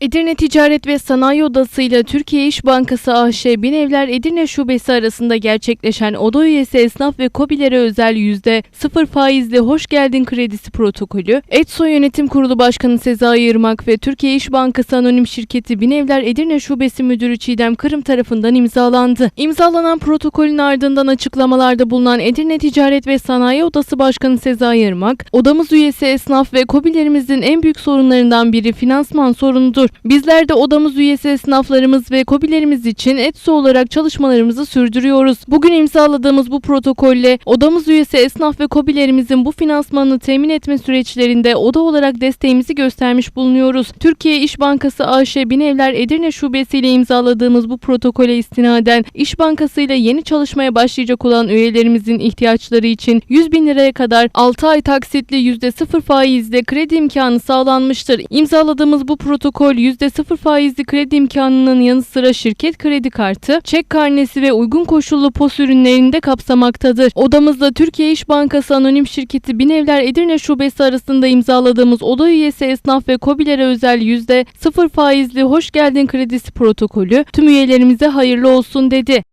Edirne Ticaret ve Sanayi Odası ile Türkiye İş Bankası AŞ Binevler Edirne Şubesi arasında gerçekleşen oda üyesi esnaf ve KOBİ'lere özel %0 faizli hoş geldin kredisi protokolü, ETSO Yönetim Kurulu Başkanı Sezai Irmak ve Türkiye İş Bankası Anonim Şirketi Binevler Edirne Şubesi Müdürü Çiğdem Kırım tarafından imzalandı. İmzalanan protokolün ardından açıklamalarda bulunan Edirne Ticaret ve Sanayi Odası Başkanı Sezai Irmak, odamız üyesi esnaf ve KOBİ'lerimizin en büyük sorunlarından biri finansman sorunudur. Bizler de odamız üyesi esnaflarımız ve KOBİ'lerimiz için ETSO olarak çalışmalarımızı sürdürüyoruz. Bugün imzaladığımız bu protokolle odamız üyesi esnaf ve KOBİ'lerimizin bu finansmanını temin etme süreçlerinde oda olarak desteğimizi göstermiş bulunuyoruz. Türkiye İş Bankası AŞ Binevler Edirne Şubesi ile imzaladığımız bu protokole istinaden İş Bankası ile yeni çalışmaya başlayacak olan üyelerimizin ihtiyaçları için 100 bin liraya kadar 6 ay taksitli %0 faizle kredi imkanı sağlanmıştır. İmzaladığımız bu protokol %0 faizli kredi imkanının yanı sıra şirket kredi kartı, çek karnesi ve uygun koşullu POS ürünlerini de kapsamaktadır. Odamızda Türkiye İş Bankası Anonim Şirketi Binevler Edirne Şubesi arasında imzaladığımız oda üyesi esnaf ve KOBİ'lere özel %0 faizli hoş geldin kredisi protokolü tüm üyelerimize hayırlı olsun dedi.